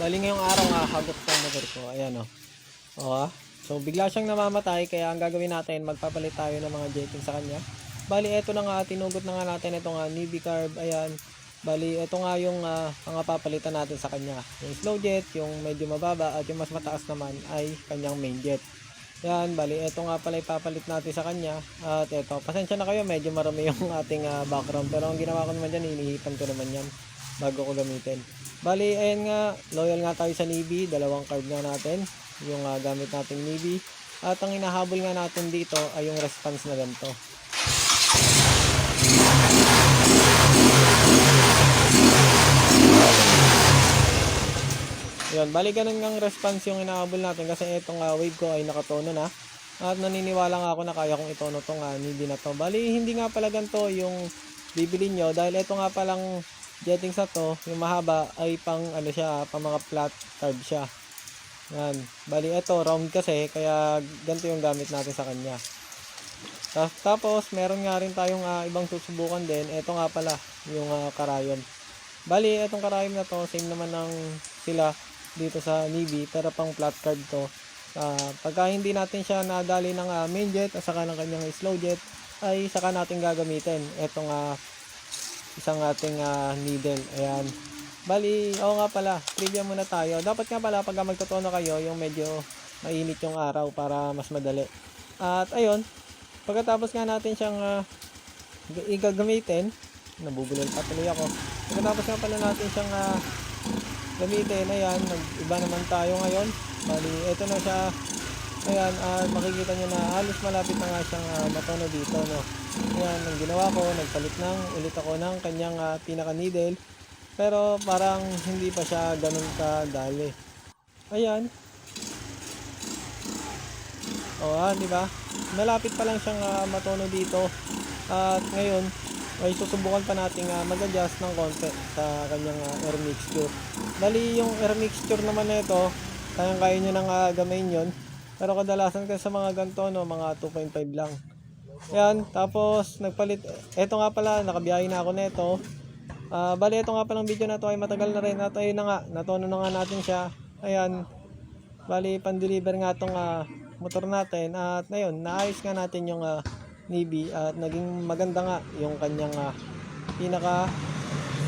Bali ngayong araw nga hagot ang motor ko. Ayan o. Oh. ah. So bigla siyang namamatay kaya ang gagawin natin magpapalit tayo ng mga jetting sa kanya. Bali eto na nga tinugot na nga natin ito nga Navy carb. Ayan. Bali ito nga yung ah, mga papalitan natin sa kanya. Yung slow jet, yung medyo mababa at yung mas mataas naman ay kanyang main jet. Yan, bali, ito nga pala ipapalit natin sa kanya. At ito, pasensya na kayo, medyo marami yung ating ah, background. Pero ang ginawa ko naman dyan, inihitan ko naman yan bago ko gamitin. Bali, ayan nga, loyal nga tayo sa Navy. Dalawang card nga natin, yung ah, gamit nating Navy. At ang inahabol nga natin dito ay yung response na ganito. Yun, bali ganun ng response yung inahabol natin kasi itong ah, wave ko ay nakatono na. At naniniwala nga ako na kaya kong itono tong uh, nidi na to. Bali, hindi nga pala ganito yung bibili nyo dahil ito nga palang jetting sa to, yung mahaba ay pang ano siya, pang mga flat carb siya. Yan. Bali, ito round kasi kaya ganito yung gamit natin sa kanya. Ta- Tapos, meron nga rin tayong ah, ibang susubukan din. Ito nga pala, yung ah, Karayon. Bali, itong Karayon na to, same naman ng sila dito sa Navy, pero pang flat card to. Ah, pagka hindi natin siya nadali ng ah, main jet at saka ng kanyang slow jet, ay saka natin gagamitin. Itong ah, isang ating ah, needle. Ayan. Bali, oo nga pala, trivia muna tayo. Dapat nga pala, pagka magtotono kayo, yung medyo mainit yung araw para mas madali. At ayun, pagkatapos nga natin siyang g- igagamitin, nabubulol pa tuloy ako. Pagkatapos nga pala natin siyang ah, gamitin, ayan, nag-iba naman tayo ngayon. Bali, ito na siya. Ayan, ah, makikita nyo na halos malapit na nga siyang ah, matono dito, no. Ayan, ang ginawa ko, nagpalit ng, ulit ako ng kanyang ah, pinaka needle. Pero parang hindi pa siya ganun kadali. Ayan. O, ah, di ba? Malapit pa lang siyang ah, matono dito. At ngayon, ay susubukan pa nating ah, mag-adjust ng konti sa kanyang ah, air mixture. Bali, yung air mixture naman nito, kayang-kaya nyo nang uh, gamayin yun. Pero kadalasan kasi sa mga ganito, no, mga 2.5 lang. Yan, tapos nagpalit, eto nga pala, nakabiyahe na ako nito. Ah, bali, ito nga palang video na to ay matagal na rin. At ayun na nga, natono na nga natin siya. Ayan, bali, pan-deliver nga tong ah, motor natin. At ngayon, naayos nga natin yung ah, Navy at naging maganda nga yung kanyang ah, pinaka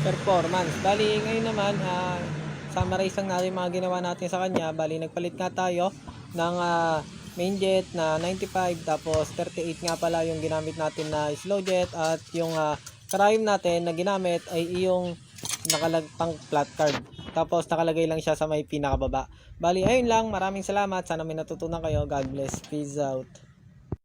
performance. Bali, ngayon naman, ah, summarize lang natin mga ginawa natin sa kanya. Bali, nagpalit nga tayo ng ah, main jet na 95 tapos 38 nga pala yung ginamit natin na slow jet at yung uh, karayom natin na ginamit ay yung nakalagpang flat card. Tapos nakalagay lang siya sa may pinakababa. Bali, ayun lang. Maraming salamat. Sana may natutunan kayo. God bless. Peace out.